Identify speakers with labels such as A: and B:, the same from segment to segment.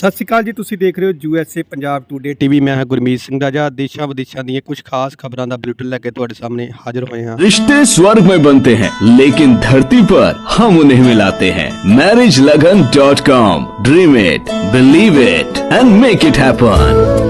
A: ਸਤਿ ਸ਼੍ਰੀ ਅਕਾਲ ਜੀ ਤੁਸੀਂ ਦੇਖ ਰਹੇ ਹੋ ਯੂਐਸਏ ਪੰਜਾਬ ਟੂਡੇ ਟੀਵੀ ਮੈਂ ਹਾਂ ਗੁਰਮੀਤ ਸਿੰਘ ਰਾਜਾ ਦੇਸ਼ਾਂ ਵਿਦੇਸ਼ਾਂ ਦੀਆਂ ਕੁਝ ਖਾਸ ਖਬਰਾਂ ਦਾ ਬੁਲੇਟਿਨ ਲੈ ਕੇ ਤੁਹਾਡੇ ਸਾਹਮਣੇ ਹਾਜ਼ਰ ਹੋਏ ਹਾਂ
B: रिश्ते स्वर्ग में बनते हैं लेकिन धरती पर हम उन्हें मिलाते हैं marriage Lagan dot com dream it believe it and make it happen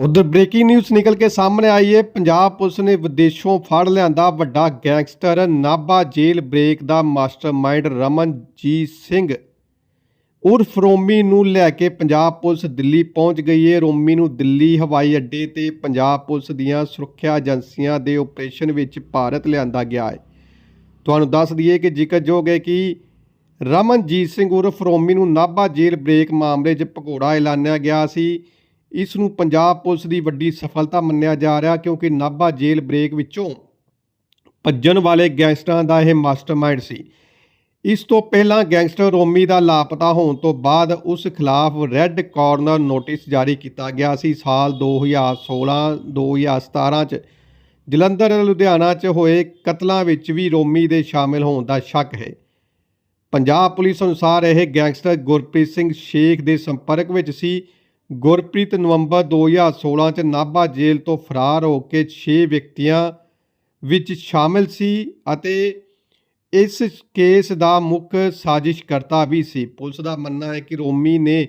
A: ਉਧਰ ਬ੍ਰੇਕਿੰਗ ਨਿਊਜ਼ ਨਿਕਲ ਕੇ ਸਾਹਮਣੇ ਆਈ ਹੈ ਪੰਜਾਬ ਪੁਲਿਸ ਨੇ ਵਿਦੇਸ਼ੋਂ ਫੜ ਲਿਆਂਦਾ ਵੱਡਾ ਗੈਂਗਸਟਰ, ਨਾਭਾ ਜੇਲ੍ਹ ਬ੍ਰੇਕ ਦਾ ਮਾਸਟਰਮਾਈਂਡ ਰਮਨਜੀਤ ਸਿੰਘ। ਉਰਫ ਰੋਮੀ ਨੂੰ ਲੈ ਕੇ ਪੰਜਾਬ ਪੁਲਿਸ ਦਿੱਲੀ ਪਹੁੰਚ ਗਈ ਹੈ ਰੋਮੀ ਨੂੰ ਦਿੱਲੀ ਹਵਾਈ ਅੱਡੇ ਤੇ ਪੰਜਾਬ ਪੁਲਿਸ ਦੀਆਂ ਸੁਰੱਖਿਆ ਏਜੰਸੀਆਂ ਦੇ ਆਪਰੇਸ਼ਨ ਵਿੱਚ ਭਾਰਤ ਲਿਆਂਦਾ ਗਿਆ ਹੈ ਤੁਹਾਨੂੰ ਦੱਸ ਦਈਏ ਕਿ ਜ਼ਿਕਰਯੋਗ ਹੈ ਕਿ ਰਮਨਜੀਤ ਸਿੰਘ ਉਰਫ ਰੋਮੀ ਨੂੰ ਨਾਭਾ ਜੇਲ੍ਹ ਬ੍ਰੇਕ ਮਾਮਲੇ 'ਚ ਭਗੌੜਾ ਐਲਾਨਿਆ ਗਿਆ ਸੀ। ਇਸ ਨੂੰ ਪੰਜਾਬ ਪੁਲਿਸ ਦੀ ਵੱਡੀ ਸਫਲਤਾ ਮੰਨਿਆ ਜਾ ਰਿਹਾ ਕਿਉਂਕਿ ਨਾਭਾ ਜੇਲ੍ਹ ਬ੍ਰੇਕ ਵਿੱਚੋਂ ਭੱਜਣ ਵਾਲੇ ਗੈਂਗਸਟਰਾਂ ਦਾ ਇਹ ਮਾਸਟਰਮਾਈਂਡ ਸੀ। ਇਸ ਤੋਂ ਪਹਿਲਾਂ ਗੈਂਗਸਟਰ ਰੋਮੀ ਦਾ ਲਾਪਤਾ ਹੋਣ ਤੋਂ ਬਾਅਦ ਉਸ ਖਿਲਾਫ ਰੈੱਡ ਕਾਰਨਰ ਨੋਟਿਸ ਜਾਰੀ ਕੀਤਾ ਗਿਆ ਸੀ। ਸਾਲ 2016 2017 ਚ ਜਲੰਧਰ, ਲੁਧਿਆਣਾ 'ਚ ਹੋਏ ਕਤਲਾਂ ਵਿੱਚ ਵੀ ਰੋਮੀ ਦੇ ਸ਼ਾਮਿਲ ਹੋਣ ਦਾ ਸ਼ੱਕ ਹੈ। ਪੰਜਾਬ ਪੁਲਿਸ ਅਨੁਸਾਰ ਇਹ ਗੈਂਗਸਟਰ ਗੁਰਪ੍ਰੀਤ ਸਿੰਘ ਸ਼ੇਖ ਦੇ ਸੰਪਰਕ ਵਿੱਚ ਸੀ। ਗੁਰਪ੍ਰੀਤ ਨਵੰਬਰ 2016 ਚ ਨਾਭਾ ਜੇਲ੍ਹ ਤੋਂ ਫਰਾਰ ਹੋ ਕੇ 6 ਵਿਅਕਤੀਆਂ ਵਿੱਚ ਸ਼ਾਮਿਲ ਸੀ ਅਤੇ ਇਸ ਕੇਸ ਦਾ ਮੁੱਖ ਸਾਜ਼ਿਸ਼ਕਰਤਾ ਵੀ ਸੀ। ਪੁਲਿਸ ਦਾ ਮੰਨਣਾ ਹੈ ਕਿ ਰੋਮੀ ਨੇ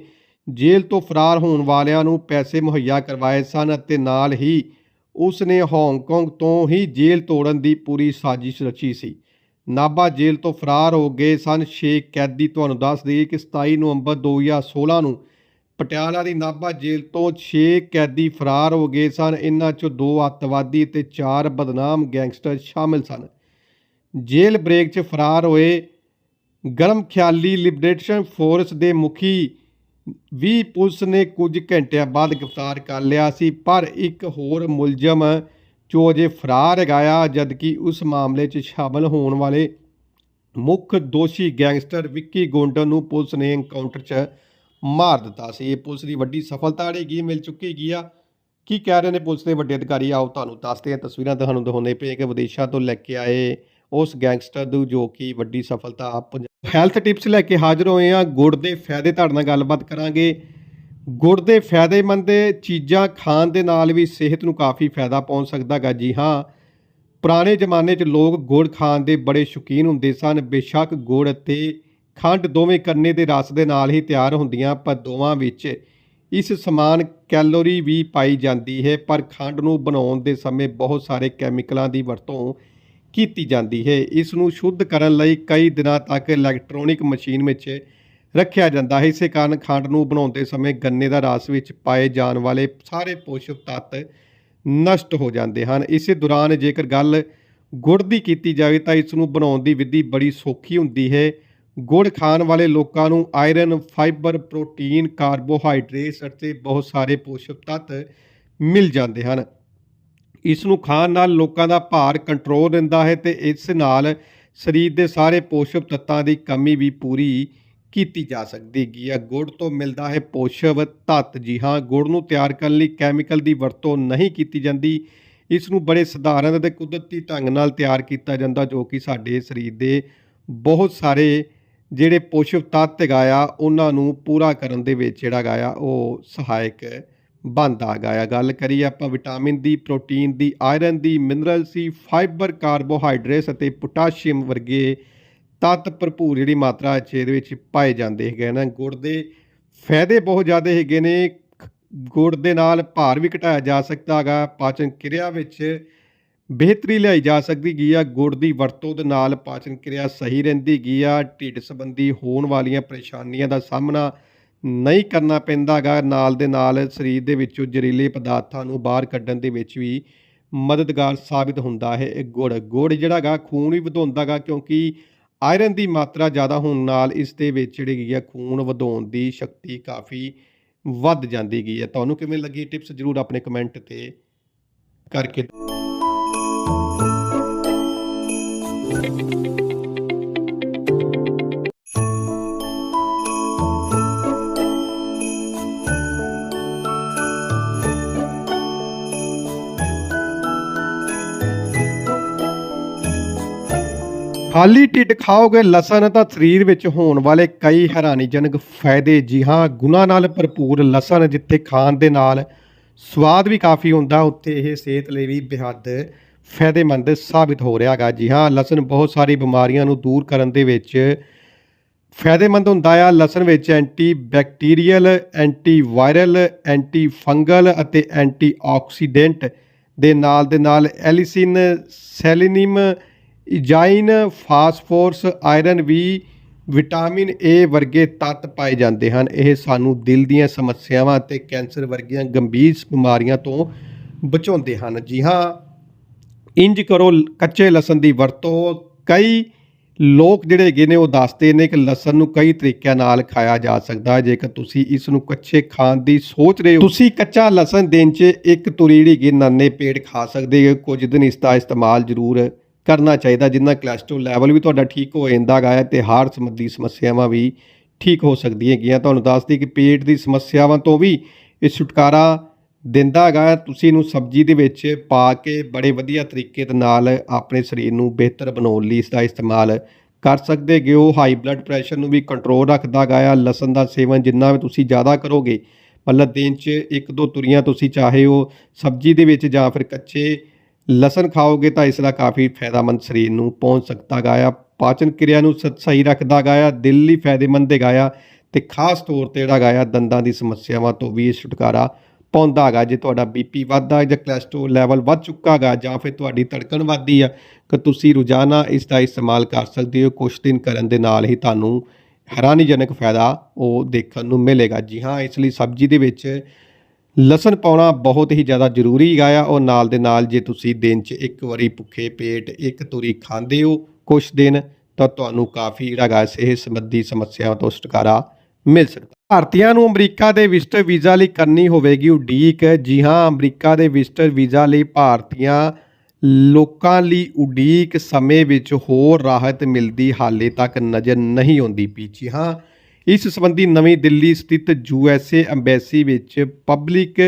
A: ਜੇਲ੍ਹ ਤੋਂ ਫਰਾਰ ਹੋਣ ਵਾਲਿਆਂ ਨੂੰ ਪੈਸੇ ਮੁਹੱਈਆ ਕਰਵਾਏ ਸਨ ਅਤੇ ਨਾਲ ਹੀ ਉਸ ਨੇ ਹਾਂਗਕਾਂਗ ਤੋਂ ਹੀ ਜੇਲ੍ਹ ਤੋੜਨ ਦੀ ਪੂਰੀ ਸਾਜ਼ਿਸ਼ ਰਚੀ ਸੀ। ਨਾਭਾ ਜੇਲ੍ਹ ਤੋਂ ਫਰਾਰ ਹੋ ਗਏ ਸਨ ਛੇ ਕੈਦੀ। ਤੁਹਾਨੂੰ ਦੱਸ ਦਈਏ ਕਿ 27 ਨਵੰਬਰ 2016 ਨੂੰ ਪਟਿਆਲਾ ਦੀ ਨਾਭਾ ਜੇਲ੍ਹ ਤੋਂ 6 ਕੈਦੀ ਫਰਾਰ ਹੋ ਗਏ ਸਨ। ਇਨ੍ਹਾਂ ਚੋਂ ਦੋ ਅੱਤਵਾਦੀ ਤੇ ਚਾਰ ਬਦਨਾਮ ਗੈਂਗਸਟਰ ਸ਼ਾਮਿਲ ਸਨ। ਜੇਲ੍ਹ ਬ੍ਰੇਕ 'ਚ ਫਰਾਰ ਹੋਏ ਗਰਮ ਖਿਆਲੀ ਲਿਬਰੇਸ਼ਨ ਫੋਰਸ ਦੇ ਮੁਖੀ ਵੀ ਪੁਲਿਸ ਨੇ ਕੁਝ ਘੰਟਿਆਂ ਬਾਅਦ ਗ੍ਰਿਫਤਾਰ ਕਰ ਲਿਆ ਸੀ, ਪਰ ਇੱਕ ਹੋਰ ਮੁਲਜ਼ਮ ਜੋ ਅਜੇ ਫਰਾਰ ਹੈਗਾ ਜਦਕਿ ਉਸ ਮਾਮਲੇ 'ਚ ਸ਼ਾਮਲ ਹੋਣ ਵਾਲੇ ਮੁੱਖ ਦੋਸ਼ੀ ਗੈਂਗਸਟਰ ਵਿੱਕੀ ਗੋਂਡਨ ਨੂੰ ਪੁਲਿਸ ਨੇ ਐਨਕਾਊਂਟਰ 'ਚ ਮਾਰ ਦਿੱਤਾ ਸੀ। ਇਹ ਪੁਲਿਸ ਦੀ ਵੱਡੀ ਸਫਲਤਾ ਰਹੇਗੀ ਮਿਲ ਚੁੱਕੀ ਹੈਗੀ ਆ। ਕੀ ਕਹਿ ਰਹੇ ਨੇ ਪੁਲਿਸ ਦੇ ਵੱਡੇ ਅਧਿਕਾਰੀ? ਆਓ ਤੁਹਾਨੂੰ ਦੱਸਦੇ ਹਾਂ। ਤਸਵੀਰਾਂ ਤੁਹਾਨੂੰ ਦਿਖਾਉਂਦੇ ਪਏ ਕਿ ਵਿਦੇਸ਼ਾਂ ਤੋਂ ਲੈ ਕੇ ਆਏ ਉਸ ਗੈਂਗਸਟਰ ਨੂੰ ਜੋ ਕਿ ਵੱਡੀ ਸਫਲਤਾ ਹੈਲਥ ਟਿਪਸ ਲੈ ਕੇ ਹਾਜ਼ਰ ਹੋਏ ਆ। ਗੁੜ ਦੇ ਫਾਇਦੇ ਤੁਹਾਡੇ ਨਾਲ ਗੱਲਬਾਤ ਕਰਾਂਗੇ। ਗੁੜ ਦੇ ਫਾਇਦੇਮੰਦ ਚੀਜ਼ਾਂ ਖਾਣ ਦੇ ਨਾਲ ਵੀ ਸਿਹਤ ਨੂੰ ਕਾਫੀ ਫਾਇਦਾ ਪਹੁੰਚ ਸਕਦਾ ਗਾ। ਜੀ ਹਾਂ, ਪੁਰਾਣੇ ਜ਼ਮਾਨੇ 'ਚ ਲੋਕ ਗੁੜ ਖਾਣ ਦੇ ਬੜੇ ਸ਼ੌਕੀਨ ਹੁੰਦੇ ਸਨ। ਬੇਸ਼ੱਕ ਗੁੜ ਅਤੇ ਖੰਡ ਦੋਵੇਂ ਕੰਨੇ ਦੇ ਰਸ ਦੇ ਨਾਲ ਹੀ ਤਿਆਰ ਹੁੰਦੀਆਂ, ਪਰ ਦੋਵਾਂ ਵਿੱਚ ਇਸ ਸਮਾਨ ਕੈਲੋਰੀ ਵੀ ਪਾਈ ਜਾਂਦੀ ਹੈ, ਪਰ ਖੰਡ ਨੂੰ ਬਣਾਉਣ ਦੇ ਸਮੇਂ ਬਹੁਤ ਸਾਰੇ ਕੈਮੀਕਲਾਂ ਦੀ ਵਰਤੋਂ ਕੀਤੀ ਜਾਂਦੀ ਹੈ। ਇਸ ਨੂੰ ਸ਼ੁੱਧ ਕਰਨ ਲਈ ਕਈ ਦਿਨਾਂ ਤੱਕ ਇਲੈਕਟ੍ਰੋਨਿਕ ਮਸ਼ੀਨ ਵਿੱਚ ਰੱਖਿਆ ਜਾਂਦਾ ਹੈ। ਇਸੇ ਕਾਰਨ ਖੰਡ ਨੂੰ ਬਣਾਉਂਦੇ ਸਮੇਂ ਗੰਨੇ ਦਾ ਰਸ ਵਿੱਚ ਪਾਏ ਜਾਣ ਵਾਲੇ ਸਾਰੇ ਪੋਸ਼ਕ ਤੱਤ ਨਸ਼ਟ ਹੋ ਜਾਂਦੇ ਹਨ। ਇਸੇ ਦੌਰਾਨ ਜੇਕਰ ਗੱਲ ਗੁੜ ਦੀ ਕੀਤੀ ਜਾਵੇ ਤਾਂ ਇਸ ਨੂੰ ਬਣਾਉਣ ਦੀ ਵਿਧੀ ਬੜੀ ਸੌਖੀ ਹੁੰਦੀ ਹੈ। ਗੁੜ ਖਾਣ ਵਾਲੇ ਲੋਕਾਂ ਨੂੰ ਆਇਰਨ, ਫਾਈਬਰ, ਪ੍ਰੋਟੀਨ, ਕਾਰਬੋਹਾਈਡਰੇਟਸ ਅਤੇ ਬਹੁਤ ਸਾਰੇ ਪੋਸ਼ਕ ਤੱਤ ਮਿਲ ਜਾਂਦੇ ਹਨ। ਇਸ ਨੂੰ ਖਾਣ ਨਾਲ ਲੋਕਾਂ ਦਾ ਭਾਰ ਕੰਟਰੋਲ ਰਹਿੰਦਾ ਹੈ ਤੇ ਇਸ ਨਾਲ ਸਰੀਰ ਦੇ ਸਾਰੇ ਪੋਸ਼ਕ ਤੱਤਾਂ ਦੀ ਕਮੀ ਵੀ ਪੂਰੀ ਕੀਤੀ ਜਾ ਸਕਦੀ ਹੈਗੀ ਆ ਗੁੜ ਤੋਂ ਮਿਲਦਾ ਹੈ ਪੋਸ਼ਕ ਤੱਤ। ਜੀ ਹਾਂ, ਗੁੜ ਨੂੰ ਤਿਆਰ ਕਰਨ ਲਈ ਕੈਮੀਕਲ ਦੀ ਵਰਤੋਂ ਨਹੀਂ ਕੀਤੀ ਜਾਂਦੀ। ਇਸ ਨੂੰ ਬੜੇ ਸਧਾਰਨ ਅਤੇ ਕੁਦਰਤੀ ਢੰਗ ਨਾਲ ਤਿਆਰ ਕੀਤਾ ਜਾਂਦਾ ਜੋ ਕਿ ਸਾਡੇ ਸਰੀਰ ਦੇ ਬਹੁਤ ਸਾਰੇ ਜਿਹੜੇ ਪੋਸ਼ਕ ਤੱਤ ਹੈਗਾ ਆ, ਉਹਨਾਂ ਨੂੰ ਪੂਰਾ ਕਰਨ ਦੇ ਵਿੱਚ ਜਿਹੜਾ ਹੈਗਾ ਆ, ਉਹ ਸਹਾਇਕ ਬਣਦਾ ਹੈਗਾ ਆ। ਗੱਲ ਕਰੀਏ ਆਪਾਂ ਵਿਟਾਮਿਨ ਦੀ ਪ੍ਰੋਟੀਨ ਦੀ ਆਇਰਨ ਦੀ ਮਿਨਰਲ ਸੀ ਫਾਈਬਰ, ਕਾਰਬੋਹਾਈਡਰੇਟਸ ਅਤੇ ਪੋਟਾਸ਼ੀਅਮ ਵਰਗੇ ਤੱਤ ਭਰਪੂਰ ਜਿਹੜੀ ਮਾਤਰਾ ਚ ਇਹਦੇ ਵਿੱਚ ਪਾਏ ਜਾਂਦੇ ਹੈਗੇ ਨਾ। ਗੁੜ ਦੇ ਫਾਇਦੇ ਬਹੁਤ ਜ਼ਿਆਦਾ ਹੈਗੇ ਨੇ। ਗੁੜ ਦੇ ਨਾਲ ਭਾਰ ਵੀ ਘਟਾਇਆ ਜਾ ਸਕਦਾ ਹੈਗਾ। ਪਾਚਨ ਕਿਰਿਆ ਵਿੱਚ ਬਿਹਤਰੀ ਲਿਆਈ ਜਾ ਸਕਦੀ ਗਈ ਆ। ਗੁੜ ਦੀ ਵਰਤੋਂ ਦੇ ਨਾਲ ਪਾਚਨ ਕਿਰਿਆ ਸਹੀ ਰਹਿੰਦੀ ਗਈ ਆ। ਢਿੱਡ ਸੰਬੰਧੀ ਹੋਣ ਵਾਲੀਆਂ ਪਰੇਸ਼ਾਨੀਆਂ ਦਾ ਸਾਹਮਣਾ ਨਹੀਂ ਕਰਨਾ ਪੈਂਦਾ ਗਾ। ਨਾਲ ਦੇ ਨਾਲ ਸਰੀਰ ਦੇ ਵਿੱਚੋਂ ਜ਼ਹਿਰੀਲੇ ਪਦਾਰਥਾਂ ਨੂੰ ਬਾਹਰ ਕੱਢਣ ਦੇ ਵਿੱਚ ਵੀ ਮਦਦਗਾਰ ਸਾਬਿਤ ਹੁੰਦਾ ਹੈ ਇਹ ਗੁੜ। ਗੁੜ ਜਿਹੜਾ ਗਾ, ਖੂਨ ਵੀ ਵਧਾਉਂਦਾ ਗਾ ਕਿਉਂਕਿ ਆਇਰਨ ਦੀ ਮਾਤਰਾ ਜ਼ਿਆਦਾ ਹੋਣ ਨਾਲ ਇਸ ਦੇ ਵਿੱਚ ਜਿਹੜੀ ਗਈ ਹੈ ਖੂਨ ਵਧਾਉਣ ਦੀ ਸ਼ਕਤੀ ਕਾਫੀ ਵੱਧ ਜਾਂਦੀ ਗਈ ਹੈ ਤੁਹਾਨੂੰ ਕਿਵੇਂ ਲੱਗੀ ਟਿਪਸ? ਜਰੂਰ ਆਪਣੇ ਕਮੈਂਟ ਤੇ ਕਰਕੇ ਖਾਲੀ ਢਿੱਡ ਖਾਓਗੇ, ਲਸਣ ਤਾਂ ਸਰੀਰ ਵਿੱਚ ਹੋਣ ਵਾਲੇ ਕਈ ਹੈਰਾਨੀਜਨਕ ਫਾਇਦੇ। ਜੀ ਹਾਂ, ਗੁਣਾ ਨਾਲ ਭਰਪੂਰ ਲਸਣ ਜਿੱਥੇ ਖਾਣ ਦੇ ਨਾਲ ਸਵਾਦ ਵੀ ਕਾਫੀ ਹੁੰਦਾ, ਉੱਥੇ ਇਹ ਸਿਹਤ ਲਈ ਵੀ ਬੇਹੱਦ ਫਾਇਦੇਮੰਦ ਸਾਬਿਤ ਹੋ ਰਿਹਾ ਹੈਗਾ ਜੀ ਹਾਂ, ਲਸਣ ਬਹੁਤ ਸਾਰੀ ਬਿਮਾਰੀਆਂ ਨੂੰ ਦੂਰ ਕਰਨ ਦੇ ਵਿੱਚ ਫਾਇਦੇਮੰਦ ਹੁੰਦਾ ਆ। ਲਸਣ ਵਿੱਚ anti bacterial anti viral anti fungal ਅਤੇ ਐਂਟੀ ਆਕਸੀਡੈਂਟ ਦੇ ਨਾਲ ਦੇ ਨਾਲ ਐਲਿਸਿਨ, ਸੈਲੀਨਿਮ, ਇਜਾਈਨ, ਫਾਸਫੋਰਸ, ਆਇਰਨ ਵੀ ਵਿਟਾਮਿਨ ਏ ਵਰਗੇ ਤੱਤ ਪਾਏ ਜਾਂਦੇ ਹਨ। ਇਹ ਸਾਨੂੰ ਦਿਲ ਦੀਆਂ ਸਮੱਸਿਆਵਾਂ ਅਤੇ ਕੈਂਸਰ ਵਰਗੀਆਂ ਗੰਭੀਰ ਬਿਮਾਰੀਆਂ ਤੋਂ ਬਚਾਉਂਦੇ ਹਨ। ਜੀ ਹਾਂ ਇੰਜ ਕਰੋ, ਕੱਚੇ ਲਸਣ ਦੀ ਵਰਤੋਂ। ਕਈ ਲੋਕ ਜਿਹੜੇ ਹੈਗੇ ਨੇ, ਉਹ ਦੱਸਦੇ ਨੇ ਕਿ ਲਸਣ ਨੂੰ ਕਈ ਤਰੀਕਿਆਂ ਨਾਲ ਖਾਇਆ ਜਾ ਸਕਦਾ। ਹੈ ਜੇਕਰ ਤੁਸੀਂ ਇਸ ਨੂੰ ਕੱਚੇ ਖਾਣ ਦੀ ਸੋਚ ਰਹੇ ਹੋ, ਤੁਸੀਂ ਕੱਚਾ ਲਸਣ ਦਿਨ 'ਚ ਇੱਕ ਤੁਰੀ ਜਿਹੜੀ ਹੈਗੀ, ਨਾਨੇ ਪੇਟ ਖਾ ਸਕਦੇ ਹੋ। ਕੁਝ ਦਿਨ ਇਸ ਦਾ ਇਸਤੇਮਾਲ ਜ਼ਰੂਰ ਕਰਨਾ ਚਾਹੀਦਾ, ਜਿੰਨਾ ਕੋਲੇਸਟ੍ਰੋਲ ਲੈਵਲ ਵੀ ਤੁਹਾਡਾ ਠੀਕ ਹੋ ਜਾਂਦਾ ਗਾ ਤੇ ਹਾਰਟ ਸੰਬੰਧੀ ਸਮੱਸਿਆਵਾਂ ਵੀ ਠੀਕ ਹੋ ਸਕਦੀਆਂ ਹੈਗੀਆਂ। ਤੁਹਾਨੂੰ ਦੱਸਦੀ ਕਿ ਪੇਟ ਦੀ ਸਮੱਸਿਆਵਾਂ ਤੋਂ ਵੀ ਇਹ ਛੁਟਕਾਰਾ ਦਿੰਦਾ ਹੈਗਾ, ਤੁਸੀਂ ਇਹਨੂੰ ਸਬਜ਼ੀ ਦੇ ਵਿੱਚ ਪਾ ਕੇ ਬੜੇ ਵਧੀਆ ਤਰੀਕੇ ਦੇ ਨਾਲ ਆਪਣੇ ਸਰੀਰ ਨੂੰ ਬਿਹਤਰ ਬਣਾਉਣ ਲਈ ਇਸ ਦਾ ਇਸਤੇਮਾਲ ਕਰ ਸਕਦੇ ਹੈਗੇ। ਹੋ ਹਾਈ ਬਲੱਡ ਪ੍ਰੈਸ਼ਰ ਨੂੰ ਵੀ ਕੰਟਰੋਲ ਰੱਖਦਾ ਗਾ ਲਸਣ ਦਾ ਸੇਵਨ ਜਿੰਨਾ ਵੀ ਤੁਸੀਂ ਜ਼ਿਆਦਾ ਕਰੋਗੇ, ਮਤਲਬ ਦਿਨ 'ਚ ਇੱਕ ਦੋ ਤੁਰੀਆਂ ਤੁਸੀਂ ਚਾਹੇ ਉਹ ਸਬਜ਼ੀ ਦੇ ਵਿੱਚ ਜਾਂ ਫਿਰ ਕੱਚੇ ਲਸਣ ਖਾਓਗੇ ਤਾਂ ਇਸ ਦਾ ਕਾਫੀ ਫਾਇਦਾਮੰਦ ਸਰੀਰ ਨੂੰ ਪਹੁੰਚ ਸਕਦਾ ਗਾ ਆ। ਪਾਚਨ ਕਿਰਿਆ ਨੂੰ ਸ- ਸਹੀ ਰੱਖਦਾ ਗਾ ਆ। ਦਿਲ ਲਈ ਫਾਇਦੇਮੰਦ ਹੈਗਾ ਆ। ਤੇ ਖਾਸ ਤੌਰ ਤੇ ਜਿਹੜਾ ਹੈਗਾ ਆ, ਦੰਦਾਂ ਦੀ ਸਮੱਸਿਆਵਾਂ ਤੋਂ ਵੀ ਇਹ ਛੁਟਕਾਰਾ ਪਾਉਂਦਾ ਹੈਗਾ, ਜੇ ਤੁਹਾਡਾ ਬੀਪੀ ਵੱਧਦਾ ਜਾਂ ਕੋਲੇਸਟ੍ਰੋਲ ਲੈਵਲ ਵੱਧ ਚੁੱਕਾ ਗਾ ਜਾਂ ਫਿਰ ਤੁਹਾਡੀ ਧੜਕਣ ਵੱਧਦੀ ਆ ਕਿ ਤੁਸੀਂ ਰੋਜ਼ਾਨਾ ਇਸ ਦਾ ਇਸਤੇਮਾਲ ਕਰ ਸਕਦੇ ਹੋ ਕੁਝ ਦਿਨ ਕਰਨ ਦੇ ਨਾਲ ਹੀ ਤੁਹਾਨੂੰ ਹੈਰਾਨੀਜਨਕ ਫਾਇਦਾ ਉਹ ਦੇਖਣ ਨੂੰ ਮਿਲੇਗਾ। ਜੀ ਹਾਂ, ਇਸ ਲਈ ਸਬਜ਼ੀ ਦੇ ਵਿੱਚ ਲਸਣ ਪਾਉਣਾ ਬਹੁਤ ਹੀ ਜ਼ਿਆਦਾ ਜ਼ਰੂਰੀ ਹੈਗਾ ਆ, ਉਹ ਨਾਲ ਦੇ ਨਾਲ ਜੇ ਤੁਸੀਂ ਦਿਨ 'ਚ ਇੱਕ ਵਾਰੀ ਭੁੱਖੇ ਪੇਟ ਇੱਕ ਤੁਰੀ ਖਾਂਦੇ ਹੋ ਕੁਝ ਦਿਨ, ਤਾਂ ਤੁਹਾਨੂੰ ਕਾਫੀ ਜਿਹੜਾ ਗਾ ਸਿਹਤ ਸੰਬੰਧੀ ਸਮੱਸਿਆਵਾਂ ਤੋਂ ਛੁਟਕਾਰਾ ਮਿਲ ਸਕਦਾ। ਭਾਰਤੀਆਂ ਨੂੰ ਅਮਰੀਕਾ ਦੇ ਵਿਜ਼ਟਰ ਵੀਜ਼ਾ ਲਈ ਕਰਨੀ ਹੋਵੇਗੀ ਉਡੀਕ। ਜੀ ਹਾਂ, ਅਮਰੀਕਾ ਦੇ ਵਿਜ਼ਟਰ ਵੀਜ਼ਾ ਲਈ ਭਾਰਤੀਆਂ ਲੋਕਾਂ ਲਈ ਉਡੀਕ। ਸਮੇਂ ਵਿੱਚ ਹੋਰ ਰਾਹਤ ਮਿਲਦੀ ਹਾਲੇ ਤੱਕ ਨਜ਼ਰ ਨਹੀਂ ਆਉਂਦੀ ਪੀਚੀ ਹਾਂ, ਇਸ ਸੰਬੰਧੀ ਨਵੀਂ ਦਿੱਲੀ ਸਥਿਤ ਯੂਐਸਏ ਐਮਬੈਸੀ ਵਿੱਚ ਪਬਲਿਕ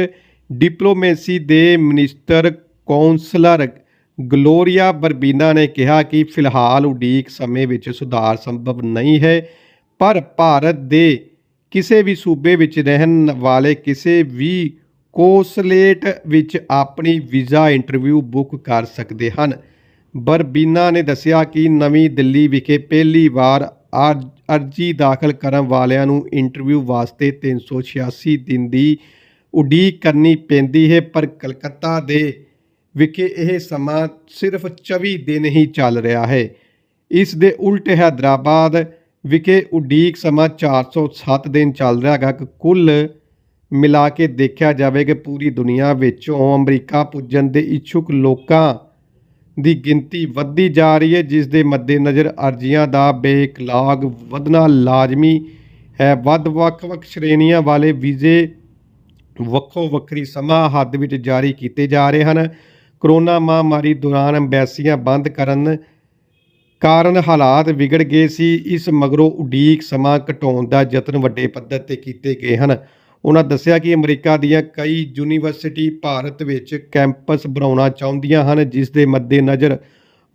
A: ਡਿਪਲੋਮੇਸੀ ਦੇ ਮਿਨਿਸਟਰ ਕੌਂਸਲਰ ਗਲੋਰੀਆ ਬਰਬੀਨਾ ਨੇ ਕਿਹਾ ਕਿ ਫਿਲਹਾਲ ਉਡੀਕ ਸਮੇਂ ਵਿੱਚ ਸੁਧਾਰ ਸੰਭਵ ਨਹੀਂ ਹੈ, ਪਰ ਭਾਰਤ ਦੇ ਕਿਸੇ ਵੀ ਸੂਬੇ ਵਿੱਚ ਰਹਿਣ ਵਾਲੇ ਕਿਸੇ ਵੀ ਕੋਸਲੇਟ ਵਿੱਚ ਆਪਣੀ ਵੀਜ਼ਾ ਇੰਟਰਵਿਊ ਬੁੱਕ ਕਰ ਸਕਦੇ ਹਨ। ਬਰਬੀਨਾ ਨੇ ਦੱਸਿਆ ਕਿ ਨਵੀਂ ਦਿੱਲੀ ਵਿਖੇ ਪਹਿਲੀ ਵਾਰ ਅਰ- ਅਰਜ਼ੀ ਦਾਖਲ ਕਰਨ ਵਾਲਿਆਂ ਨੂੰ ਇੰਟਰਵਿਊ ਵਾਸਤੇ 386 ਦਿਨ ਦੀ ਉਡੀਕ ਕਰਨੀ ਪੈਂਦੀ ਹੈ, ਪਰ ਕਲਕੱਤਾ ਦੇ ਵਿਖੇ ਇਹ ਸਮਾਂ ਸਿਰਫ 24 ਦਿਨ ਹੀ ਚੱਲ ਰਿਹਾ ਹੈ। ਇਸ ਦੇ ਉਲਟ ਹੈਦਰਾਬਾਦ ਵਿਖੇ ਉਡੀਕ ਸਮਾਂ 407 ਦਿਨ ਚੱਲ ਰਿਹਾ ਹੈਗਾ। ਕਿ ਕੁੱਲ ਮਿਲਾ ਕੇ ਦੇਖਿਆ ਜਾਵੇ ਕਿ ਪੂਰੀ ਦੁਨੀਆ ਵਿੱਚੋਂ ਅਮਰੀਕਾ ਪੁੱਜਣ ਦੇ ਇੱਛੁਕ ਲੋਕਾਂ ਦੀ ਗਿਣਤੀ ਵੱਧਦੀ ਜਾ ਰਹੀ ਹੈ, ਜਿਸ ਦੇ ਮੱਦੇਨਜ਼ਰ ਅਰਜ਼ੀਆਂ ਦਾ ਬੇਕਲਾਗ ਵਧਣਾ ਲਾਜ਼ਮੀ ਹੈ। ਵੱਧ ਵੱਖ-ਵੱਖ ਸ਼੍ਰੇਣੀਆਂ ਵਾਲੇ ਵੀਜ਼ੇ ਵੱਖੋ ਵੱਖਰੀ ਸਮਾਂ ਹੱਦ ਵਿੱਚ ਜਾਰੀ ਕੀਤੇ ਜਾ ਰਹੇ ਹਨ। ਕਰੋਨਾ ਮਹਾਮਾਰੀ ਦੌਰਾਨ ਅੰਬੈਸੀਆਂ ਬੰਦ ਕਰਨ ਕਾਰਨ ਹਾਲਾਤ ਵਿਗੜ ਗਏ ਸੀ, ਇਸ ਮਗਰੋਂ ਉਡੀਕ ਸਮਾਂ ਘਟਾਉਣ ਦਾ ਯਤਨ ਵੱਡੇ ਪੱਧਰ ਤੇ ਕੀਤੇ ਗਏ ਹਨ। ਉਹਨਾਂ ਦੱਸਿਆ ਕਿ ਅਮਰੀਕਾ ਦੀਆਂ ਕਈ ਯੂਨੀਵਰਸਿਟੀ ਭਾਰਤ ਵਿੱਚ ਕੈਂਪਸ ਬਣਾਉਣਾ ਚਾਹੁੰਦੀਆਂ ਹਨ, ਜਿਸ ਦੇ ਮੱਦੇਨਜ਼ਰ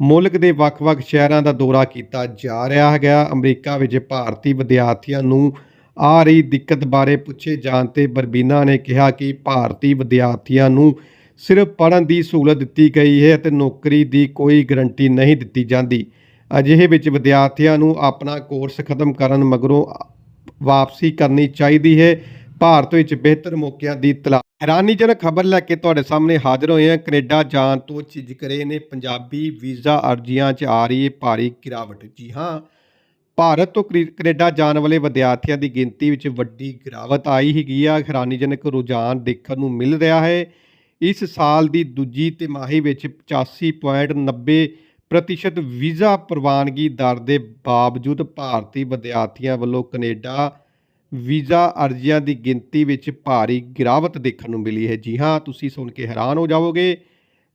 A: ਮੁਲਕ ਦੇ ਵੱਖ-ਵੱਖ ਸ਼ਹਿਰਾਂ ਦਾ ਦੌਰਾ ਕੀਤਾ ਜਾ ਰਿਹਾ ਹੈਗਾ। ਅਮਰੀਕਾ ਵਿੱਚ ਭਾਰਤੀ ਵਿਦਿਆਰਥੀਆਂ ਨੂੰ ਆ ਰਹੀ ਦਿੱਕਤ ਬਾਰੇ ਪੁੱਛੇ ਜਾਣ ਤੇ ਬਰਬੀਨਾ ਨੇ ਕਿਹਾ ਕਿ ਭਾਰਤੀ ਵਿਦਿਆਰਥੀਆਂ ਨੂੰ ਸਿਰਫ ਪੜ੍ਹਨ ਦੀ ਸਹੂਲਤ ਦਿੱਤੀ ਗਈ ਹੈ ਅਤੇ ਨੌਕਰੀ ਦੀ ਕੋਈ ਗਰੰਟੀ ਨਹੀਂ ਦਿੱਤੀ ਜਾਂਦੀ। ਅਜਿਹੇ ਵਿੱਚ ਵਿਦਿਆਰਥੀਆਂ ਨੂੰ ਆਪਣਾ ਕੋਰਸ ਖਤਮ ਕਰਨ ਮਗਰੋਂ ਵਾਪਸੀ ਕਰਨੀ ਚਾਹੀਦੀ ਹੈ। ਭਾਰਤ ਵਿੱਚ ਬਿਹਤਰ ਮੌਕਿਆਂ ਦੀ ਤਲਾਸ਼ ਹੈਰਾਨੀਜਨਕ ਖਬਰ ਲੈ ਕੇ ਤੁਹਾਡੇ ਸਾਹਮਣੇ ਹਾਜ਼ਰ ਹੋਏ ਹਾਂ। ਕੈਨੇਡਾ ਜਾਣ ਤੋਂ ਝਿਜਕ ਰਹੇ ਨੇ ਪੰਜਾਬੀ ਵੀਜ਼ਾ ਅਰਜ਼ੀਆਂ 'ਚ ਆ ਰਹੀ ਹੈ ਭਾਰੀ ਗਿਰਾਵਟ। ਜੀ ਹਾਂ, ਭਾਰਤ ਤੋਂ ਕਰੀ- ਕੈਨੇਡਾ ਜਾਣ ਵਾਲੇ ਵਿਦਿਆਰਥੀਆਂ ਦੀ ਗਿਣਤੀ ਵਿੱਚ ਵੱਡੀ ਗਿਰਾਵਟ ਆਈ ਹੈਗੀ ਆ। ਹੈਰਾਨੀਜਨਕ ਰੁਝਾਨ ਦੇਖਣ ਨੂੰ ਮਿਲ ਰਿਹਾ ਹੈ। ਇਸ ਸਾਲ ਦੀ ਦੂਜੀ ਤਿਮਾਹੀ ਵਿੱਚ 85.90 ਪ੍ਰਤੀਸ਼ਤ ਵੀਜ਼ਾ ਪ੍ਰਵਾਨਗੀ ਦਰ ਦੇ ਬਾਵਜੂਦ ਭਾਰਤੀ ਵਿਦਿਆਰਥੀਆਂ ਵੱਲੋਂ ਕੈਨੇਡਾ ਵੀਜ਼ਾ ਅਰਜ਼ੀਆਂ ਦੀ ਗਿਣਤੀ ਵਿੱਚ ਭਾਰੀ ਗਿਰਾਵਟ ਦੇਖਣ ਨੂੰ ਮਿਲੀ ਹੈ। ਜੀ ਹਾਂ, ਤੁਸੀਂ ਸੁਣ ਕੇ ਹੈਰਾਨ ਹੋ ਜਾਵੋਗੇ।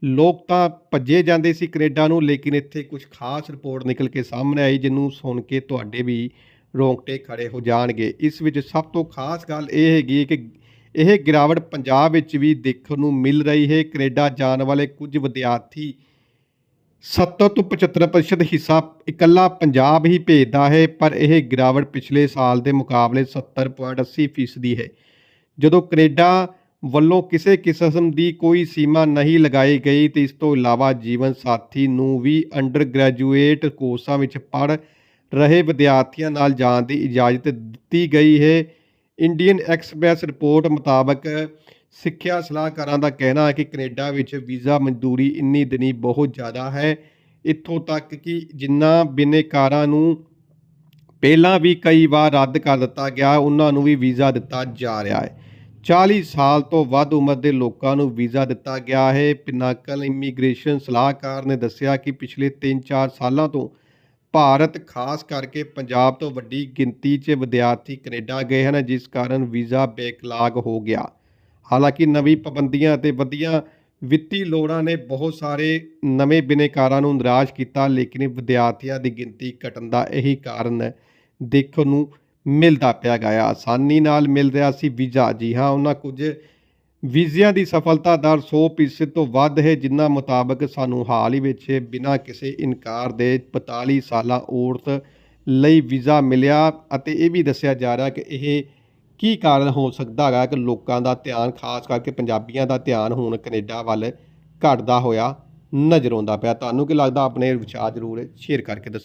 A: ਲੋਕ ਤਾਂ ਭੱਜੇ ਜਾਂਦੇ ਸੀ ਕੈਨੇਡਾ ਨੂੰ, ਲੇਕਿਨ ਇੱਥੇ ਕੁਝ ਖਾਸ ਰਿਪੋਰਟ ਨਿਕਲ ਕੇ ਸਾਹਮਣੇ ਆਈ, ਜਿਹਨੂੰ ਸੁਣ ਕੇ ਤੁਹਾਡੇ ਵੀ ਰੋਂਗਟੇ ਖੜੇ ਹੋ ਜਾਣਗੇ। ਇਸ ਵਿੱਚ ਸਭ ਤੋਂ ਖਾਸ ਗੱਲ ਇਹ ਹੈਗੀ ਕਿ ਇਹ ਗਿਰਾਵਟ ਪੰਜਾਬ ਵਿੱਚ ਵੀ ਦੇਖਣ ਨੂੰ ਮਿਲ ਰਹੀ ਹੈ। ਕੈਨੇਡਾ ਜਾਣ ਵਾਲੇ ਕੁਝ ਵਿਦਿਆਰਥੀ 70 ਤੋਂ 75% ਹਿੱਸਾ ਇਕੱਲਾ ਪੰਜਾਬ ਹੀ ਭੇਜਦਾ ਹੈ, ਪਰ ਇਹ ਗਿਰਾਵਟ ਪਿਛਲੇ ਸਾਲ ਦੇ ਮੁਕਾਬਲੇ 70.80 ਫੀਸਦੀ ਹੈ। ਜਦੋਂ ਕੈਨੇਡਾ ਵੱਲੋਂ ਕਿਸੇ ਕਿਸਮ ਦੀ ਕੋਈ ਸੀਮਾ ਨਹੀਂ ਲਗਾਈ ਗਈ ਤੇ ਇਸ ਤੋਂ ਇਲਾਵਾ ਜੀਵਨ ਸਾਥੀ ਨੂੰ ਵੀ ਅੰਡਰ ਗ੍ਰੈਜੂਏਟ ਕੋਰਸਾਂ ਵਿੱਚ ਪੜ੍ਹ ਰਹੇ ਵਿਦਿਆਰਥੀਆਂ ਨਾਲ ਜਾਣ ਦੀ ਇਜਾਜ਼ਤ ਦਿੱਤੀ ਗਈ ਹੈ। ਇੰਡੀਅਨ ਐਕਸਪ੍ਰੈਸ ਰਿਪੋਰਟ ਮੁਤਾਬਕ ਸਿੱਖਿਆ ਸਲਾਹਕਾਰਾਂ ਦਾ ਕਹਿਣਾ ਹੈ ਕਿ ਕੈਨੇਡਾ ਵਿੱਚ ਵੀਜ਼ਾ ਮਨਜ਼ੂਰੀ ਇੰਨੀ ਦਿਨੀ ਬਹੁਤ ਜ਼ਿਆਦਾ ਹੈ। ਇੱਥੋਂ ਤੱਕ ਕਿ ਜਿਨ੍ਹਾਂ ਬਿਨੇਕਾਰਾਂ ਨੂੰ ਪਹਿਲਾਂ ਵੀ ਕਈ ਵਾਰ ਰੱਦ ਕਰ ਦਿੱਤਾ ਗਿਆ, ਉਹਨਾਂ ਨੂੰ ਵੀ ਵੀਜ਼ਾ ਦਿੱਤਾ ਜਾ ਰਿਹਾ ਹੈ। 40 ਸਾਲ ਤੋਂ ਵੱਧ ਉਮਰ ਦੇ ਲੋਕਾਂ ਨੂੰ ਵੀਜ਼ਾ ਦਿੱਤਾ ਗਿਆ ਹੈ। ਪਿਨਾਕਲ ਇਮੀਗ੍ਰੇਸ਼ਨ ਸਲਾਹਕਾਰ ਨੇ ਦੱਸਿਆ ਕਿ ਪਿਛਲੇ 3-4 ਸਾਲਾਂ ਤੋਂ ਭਾਰਤ, ਖਾਸ ਕਰਕੇ ਪੰਜਾਬ ਤੋਂ ਵੱਡੀ ਗਿਣਤੀ 'ਚ ਵਿਦਿਆਰਥੀ ਕੈਨੇਡਾ ਗਏ ਹਨ, ਜਿਸ ਕਾਰਨ ਵੀਜ਼ਾ ਬੈਕਲਾਗ ਹੋ ਗਿਆ। ਹਾਲਾਂਕਿ ਨਵੀਂ ਪਾਬੰਦੀਆਂ ਅਤੇ ਵਧੀਆਂ ਵਿੱਤੀ ਲੋੜਾਂ ਨੇ ਬਹੁਤ ਸਾਰੇ ਨਵੇਂ ਬਿਨੇਕਾਰਾਂ ਨੂੰ ਨਿਰਾਸ਼ ਕੀਤਾ, ਲੇਕਿਨ ਵਿਦਿਆਰਥੀਆਂ ਦੀ ਗਿਣਤੀ ਘਟਣ ਦਾ ਇਹੀ ਕਾਰਨ ਦੇਖਣ ਨੂੰ ਮਿਲਦਾ ਪਿਆ ਗਿਆ। ਆਸਾਨੀ ਨਾਲ ਮਿਲ ਰਿਹਾ ਸੀ ਵੀਜ਼ਾ। ਜੀ ਹਾਂ, ਉਹਨਾਂ ਕੁਝ ਵੀਜ਼ਿਆਂ ਦੀ ਸਫਲਤਾ ਦਰ 100% ਤੋਂ ਵੱਧ ਹੈ, ਜਿਨ੍ਹਾਂ ਮੁਤਾਬਕ ਸਾਨੂੰ ਹਾਲ ਹੀ ਵਿੱਚ ਬਿਨਾਂ ਕਿਸੇ ਇਨਕਾਰ ਦੇ 45 ਸਾਲਾਂ ਔਰਤ ਲਈ ਵੀਜ਼ਾ ਮਿਲਿਆ ਅਤੇ ਇਹ ਵੀ ਦੱਸਿਆ ਜਾ ਰਿਹਾ ਕਿ ਇਹ ਕੀ ਕਾਰਨ ਹੋ ਸਕਦਾ ਹੈਗਾ ਕਿ ਲੋਕਾਂ ਦਾ ਧਿਆਨ, ਖਾਸ ਕਰਕੇ ਪੰਜਾਬੀਆਂ ਦਾ ਧਿਆਨ ਹੁਣ ਕੈਨੇਡਾ ਵੱਲ ਘਟਦਾ ਹੋਇਆ ਨਜ਼ਰ ਆਉਂਦਾ ਪਿਆ? ਤੁਹਾਨੂੰ ਕੀ ਲੱਗਦਾ? ਆਪਣੇ ਵਿਚਾਰ ਜ਼ਰੂਰ ਸ਼ੇਅਰ ਕਰਕੇ ਦੱਸੋ।